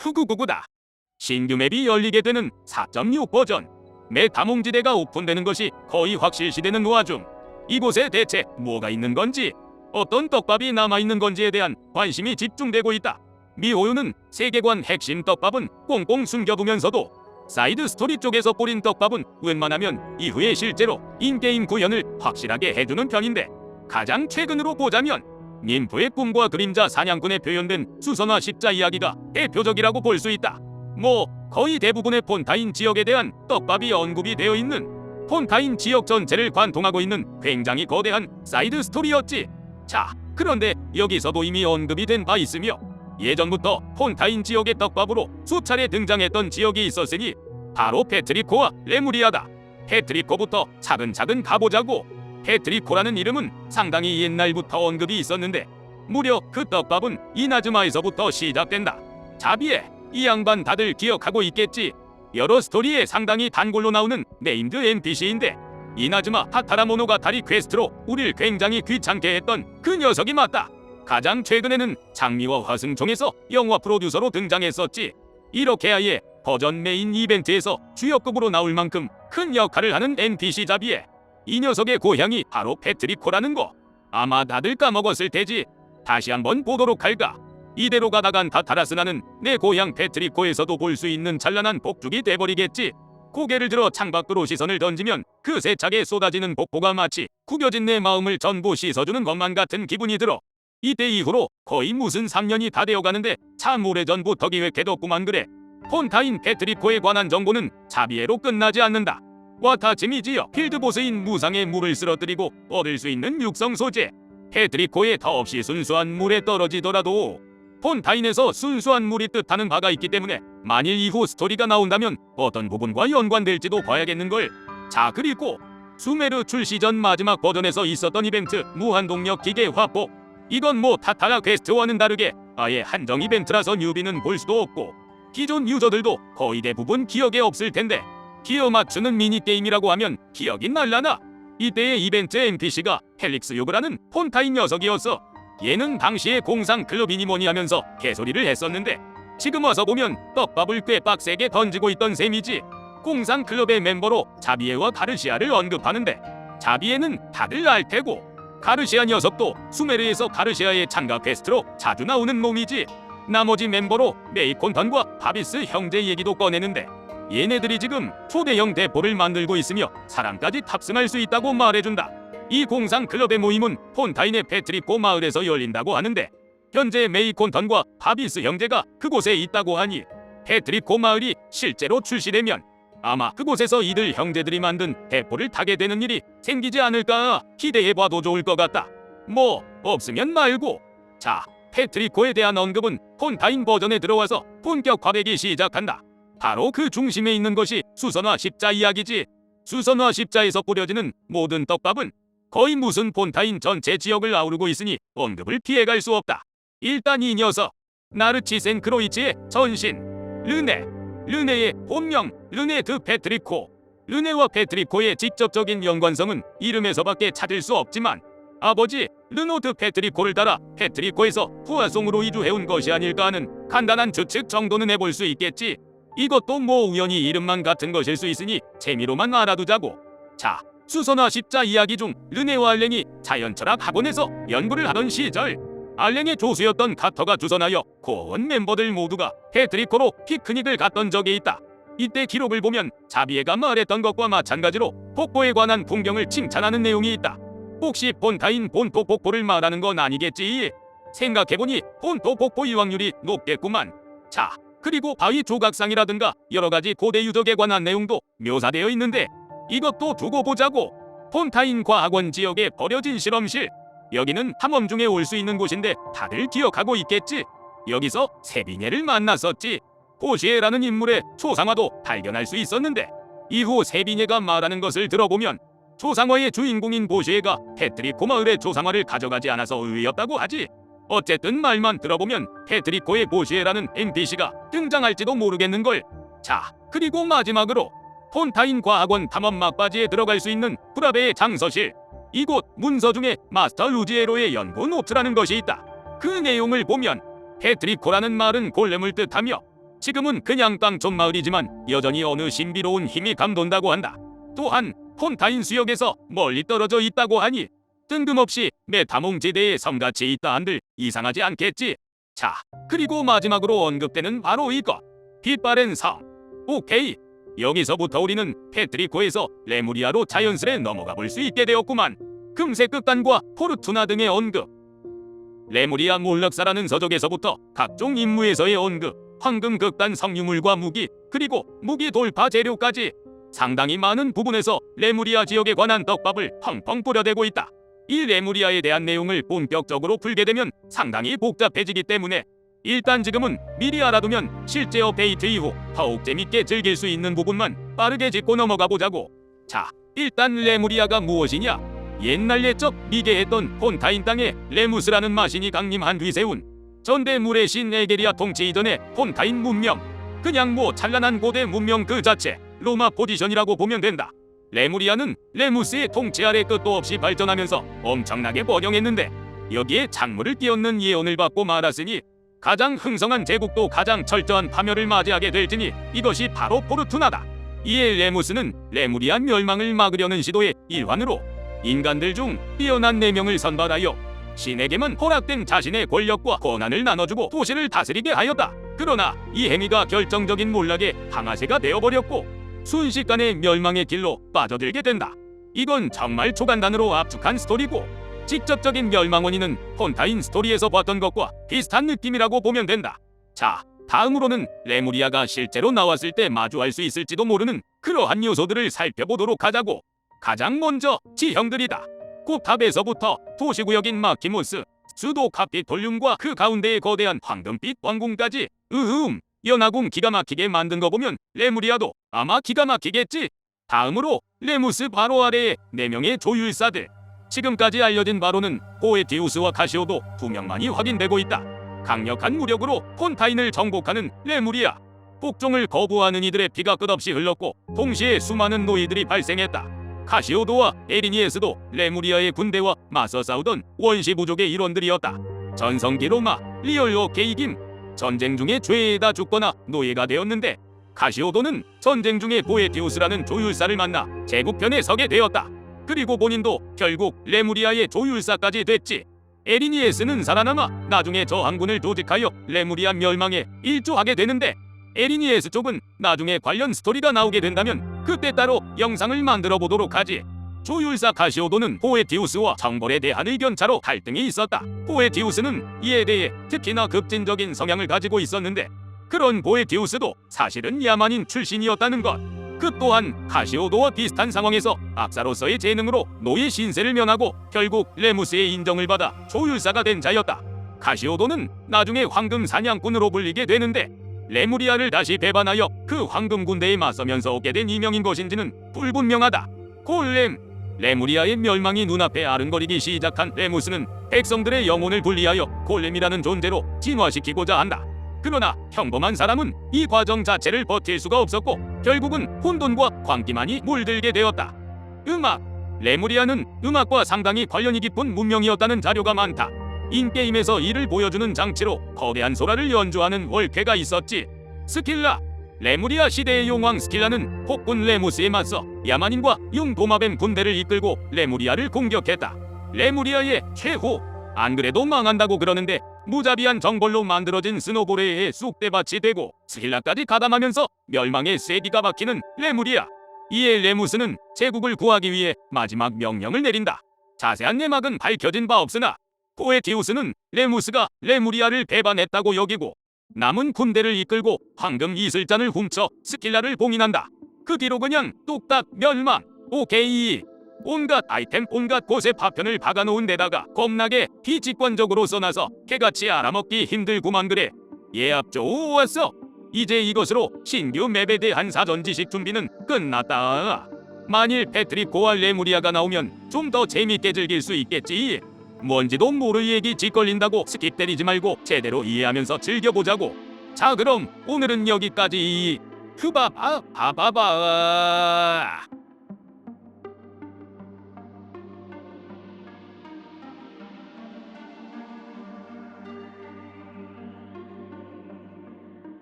후구구구다. 신규 맵이 열리게 되는 4.6 버전. 메타몽지대가 오픈되는 것이 거의 확실시되는 와중 이곳에 대체 뭐가 있는 건지 어떤 떡밥이 남아있는 건지에 대한 관심이 집중되고 있다. 미호유는 세계관 핵심 떡밥은 꽁꽁 숨겨두면서도 사이드 스토리 쪽에서 뿌린 떡밥은 웬만하면 이후에 실제로 인게임 구현을 확실하게 해주는 편인데 가장 최근으로 보자면 님프의 꿈과 그림자 사냥꾼에 표현된 수선화 십자 이야기가 대표적이라고 볼 수 있다. 뭐 거의 대부분의 폰타인 지역에 대한 떡밥이 언급이 되어 있는 폰타인 지역 전체를 관통하고 있는 굉장히 거대한 사이드 스토리였지. 자, 그런데 여기서도 이미 언급이 된 바 있으며 예전부터 폰타인 지역의 떡밥으로 수차례 등장했던 지역이 있었으니 바로 페트리코와 레무리아다. 페트리코부터 차근차근 가보자고. 페트리코라는 이름은 상당히 옛날부터 언급이 있었는데 무려 그 떡밥은 이나즈마에서부터 시작된다. 자비에 이 양반 다들 기억하고 있겠지. 여러 스토리에 상당히 단골로 나오는 네임드 NPC인데 이나즈마 하타라모노가 다리 퀘스트로 우릴 굉장히 귀찮게 했던 그 녀석이 맞다. 가장 최근에는 장미와 화승총에서 영화 프로듀서로 등장했었지. 이렇게 아예 버전 메인 이벤트에서 주역급으로 나올 만큼 큰 역할을 하는 NPC 자비에 이 녀석의 고향이 바로 페트리코라는 거. 아마 다들 까먹었을 테지. 다시 한번 보도록 할까. 이대로 가다간 다타라스나는 내 고향 페트리코에서도 볼 수 있는 찬란한 복죽이 돼버리겠지. 고개를 들어 창밖으로 시선을 던지면 그 세차게 쏟아지는 폭포가 마치 구겨진 내 마음을 전부 씻어주는 것만 같은 기분이 들어. 이때 이후로 거의 무슨 3년이 다 되어가는데 참 오래전부터 기획해뒀구만 그래. 폰타인 페트리코에 관한 정보는 자비에로 끝나지 않는다. 와타지미지어 필드보스인 무상의 물을 쓰러뜨리고 얻을 수 있는 육성 소재. 페트리코에 더없이 순수한 물에 떨어지더라도 폰타인에서 순수한 물이 뜻하는 바가 있기 때문에 만일 이후 스토리가 나온다면 어떤 부분과 연관될지도 봐야겠는걸. 자 그리고 수메르 출시 전 마지막 버전에서 있었던 이벤트 무한동력 기계 화폭 이건 뭐 타타라 퀘스트와는 다르게 아예 한정 이벤트라서 뉴비는 볼 수도 없고 기존 유저들도 거의 대부분 기억에 없을 텐데 기어 맞추는 미니게임이라고 하면 기억이 날라나? 이때의 이벤트 NPC가 헬릭스 요그라는 폰타인 녀석이었어 얘는 당시에 공상 클럽이니 뭐니 하면서 개소리를 했었는데 지금 와서 보면 떡밥을 꽤 빡세게 던지고 있던 셈이지. 공상 클럽의 멤버로 자비에와 가르시아를 언급하는데 자비에는 다들 알 테고 가르시아 녀석도 수메르에서 가르시아의 참가 퀘스트로 자주 나오는 놈이지. 나머지 멤버로 메이콘턴과 바비스 형제 얘기도 꺼내는데 얘네들이 지금 초대형 대포를 만들고 있으며 사람까지 탑승할 수 있다고 말해준다. 이 공상 클럽의 모임은 폰타인의 페트리코 마을에서 열린다고 하는데 현재 메이콘턴과 바비스 형제가 그곳에 있다고 하니 페트리코 마을이 실제로 출시되면 아마 그곳에서 이들 형제들이 만든 대포를 타게 되는 일이 생기지 않을까 기대해봐도 좋을 것 같다. 뭐 없으면 말고 자 페트리코에 대한 언급은 폰타인 버전에 들어와서 본격화되기 시작한다. 바로 그 중심에 있는 것이 수선화 십자 이야기지. 수선화 십자에서 뿌려지는 모든 떡밥은 거의 무슨 폰타인 전체 지역을 아우르고 있으니 언급을 피해갈 수 없다. 일단 이 녀석 나르치 센크로이치의 전신 르네 르네의 본명 르네 드 페트리코 르네와 페트리코의 직접적인 연관성은 이름에서밖에 찾을 수 없지만 아버지 르노드 페트리코를 따라 페트리코에서 후아송으로 이주해온 것이 아닐까 하는 간단한 추측 정도는 해볼 수 있겠지. 이것도 뭐 우연히 이름만 같은 것일 수 있으니 재미로만 알아두자고. 자, 수선화 십자 이야기 중 르네와 알랭이 자연철학 학원에서 연구를 하던 시절 알랭의 조수였던 카터가 주선하여 고원 멤버들 모두가 페트리코로 피크닉을 갔던 적이 있다. 이때 기록을 보면 자비에가 말했던 것과 마찬가지로 폭포에 관한 풍경을 칭찬하는 내용이 있다. 혹시 폰타인 본토 폭포를 말하는 건 아니겠지? 생각해보니 본토 폭포 이왕률이 높겠구만. 자, 그리고 바위 조각상이라든가 여러 가지 고대 유적에 관한 내용도 묘사되어 있는데 이것도 두고 보자고. 폰타인 과학원 지역에 버려진 실험실. 여기는 탐험 중에 올 수 있는 곳인데 다들 기억하고 있겠지? 여기서 세비네를 만났었지. 보시에라는 인물의 초상화도 발견할 수 있었는데 이후 세비네가 말하는 것을 들어보면 초상화의 주인공인 보시에가 페트리 코 마을의 초상화를 가져가지 않아서 의외였다고 하지. 어쨌든 말만 들어보면 페트리코의 보시에라는 NPC가 등장할지도 모르겠는걸. 자, 그리고 마지막으로 폰타인 과학원 탐험 막바지에 들어갈 수 있는 프라베의 장서실. 이곳 문서 중에 마스터 루지에로의 연구 노트라는 것이 있다. 그 내용을 보면 페트리코라는 말은 골렘을 뜻하며 지금은 그냥 땅촌 마을이지만 여전히 어느 신비로운 힘이 감돈다고 한다. 또한 폰타인 수역에서 멀리 떨어져 있다고 하니 뜬금없이 메타몽지대에 섬같이 있다 한들 이상하지 않겠지. 자, 그리고 마지막으로 언급되는 바로 이것. 빛바랜 섬. 오케이. 여기서부터 우리는 페트리코에서 레무리아로 자연스레 넘어가 볼 수 있게 되었구만. 금세 극단과 포르투나 등의 언급. 레무리아 몰락사라는 서적에서부터 각종 임무에서의 언급, 황금 극단 성유물과 무기, 그리고 무기 돌파 재료까지 상당히 많은 부분에서 레무리아 지역에 관한 떡밥을 펑펑 뿌려대고 있다. 이 레무리아에 대한 내용을 본격적으로 풀게 되면 상당히 복잡해지기 때문에 일단 지금은 미리 알아두면 실제 업데이트 이후 더욱 재밌게 즐길 수 있는 부분만 빠르게 짚고 넘어가 보자고. 자, 일단 레무리아가 무엇이냐? 옛날 옛적 미개했던 폰타인 땅에 레무스라는 마신이 강림한 뒤 세운 전대물의 신 에게리아 통치 이전의 폰타인 문명. 그냥 뭐 찬란한 고대 문명 그 자체 로마 포지션이라고 보면 된다. 레무리아는 레무스의 통치 아래 끝도 없이 발전하면서 엄청나게 번영했는데 여기에 작물을 끼얹는 예언을 받고 말았으니 가장 흥성한 제국도 가장 철저한 파멸을 맞이하게 될 테니 이것이 바로 포르투나다. 이에 레무스는 레무리아 멸망을 막으려는 시도의 일환으로 인간들 중 뛰어난 네 명을 선발하여 신에게만 허락된 자신의 권력과 권한을 나눠주고 도시를 다스리게 하였다. 그러나 이 행위가 결정적인 몰락의 방아쇠가 되어버렸고 순식간에 멸망의 길로 빠져들게 된다. 이건 정말 초간단으로 압축한 스토리고 직접적인 멸망 원인은 폰타인 스토리에서 봤던 것과 비슷한 느낌이라고 보면 된다. 자, 다음으로는 레무리아가 실제로 나왔을 때 마주할 수 있을지도 모르는 그러한 요소들을 살펴보도록 하자고. 가장 먼저 지형들이다. 꼭탑에서부터 도시구역인 마키모스, 수도 카피톨륨과 그 가운데의 거대한 황금빛 왕궁까지 으흠 연하궁 기가 막히게 만든 거 보면 레무리아도 아마 기가 막히겠지. 다음으로 레무스 바로 아래에 네 명의 조율사들. 지금까지 알려진 바로는 포에티우스와 카시오도 두 명만이 확인되고 있다. 강력한 무력으로 폰타인을 정복하는 레무리아. 복종을 거부하는 이들의 피가 끝없이 흘렀고 동시에 수많은 노예들이 발생했다. 카시오도와 에리니에스도 레무리아의 군대와 맞서 싸우던 원시 부족의 일원들이었다. 전성기 로마 리얼로 케이김 전쟁 중에 죄에다 죽거나 노예가 되었는데 카시오도는 전쟁 중에 보에티우스라는 조율사를 만나 제국편에 서게 되었다. 그리고 본인도 결국 레무리아의 조율사까지 됐지. 에리니에스는 살아남아 나중에 저 항군을 조직하여 레무리아 멸망에 일조하게 되는데 에리니에스 쪽은 나중에 관련 스토리가 나오게 된다면 그때 따로 영상을 만들어 보도록 하지. 조율사 카시오도는 포에티우스와 정벌에 대한 의견차로 갈등이 있었다. 포에티우스는 이에 대해 특히나 급진적인 성향을 가지고 있었는데 그런 포에티우스도 사실은 야만인 출신이었다는 것. 그 또한 카시오도와 비슷한 상황에서 악사로서의 재능으로 노예 신세를 면하고 결국 레무스의 인정을 받아 조율사가 된 자였다. 카시오도는 나중에 황금 사냥꾼으로 불리게 되는데 레무리아를 다시 배반하여 그 황금 군대에 맞서면서 얻게 된 이명인 것인지는 불분명하다. 골렘 레무리아의 멸망이 눈앞에 아른거리기 시작한 레무스는 백성들의 영혼을 분리하여 골렘이라는 존재로 진화시키고자 한다. 그러나 평범한 사람은 이 과정 자체를 버틸 수가 없었고 결국은 혼돈과 광기만이 물들게 되었다. 음악 레무리아는 음악과 상당히 관련이 깊은 문명이었다는 자료가 많다. 인게임에서 이를 보여주는 장치로 거대한 소라를 연주하는 월쾌가 있었지. 스킬라 레무리아 시대의 용왕 스킬라는 폭군 레무스에 맞서 야만인과 융도마뱀 군대를 이끌고 레무리아를 공격했다. 레무리아의 최후 안 그래도 망한다고 그러는데 무자비한 정벌로 만들어진 스노보레의 쑥대밭이 되고 스킬라까지 가담하면서 멸망의 쐐기가 박히는 레무리아. 이에 레무스는 제국을 구하기 위해 마지막 명령을 내린다. 자세한 내막은 밝혀진 바 없으나 포에티우스는 레무스가 레무리아를 배반했다고 여기고 남은 군대를 이끌고 황금 이슬잔을 훔쳐 스킬라를 봉인한다. 그 뒤로 그냥 뚝딱 멸망. 오케이. 온갖 아이템 온갖 곳에 파편을 박아놓은 데다가 겁나게 비직관적으로 써놔서 개같이 알아먹기 힘들구만 그래. 예압 좋았어. 이제 이것으로 신규 맵에 대한 사전 지식 준비는 끝났다. 만일 패트릭 고와 레무리아가 나오면 좀 더 재밌게 즐길 수 있겠지. 뭔지도 모를 얘기 짓걸린다고 스킵 때리지 말고 제대로 이해하면서 즐겨보자고. 자 그럼 오늘은 여기까지. 흐바바 바바바.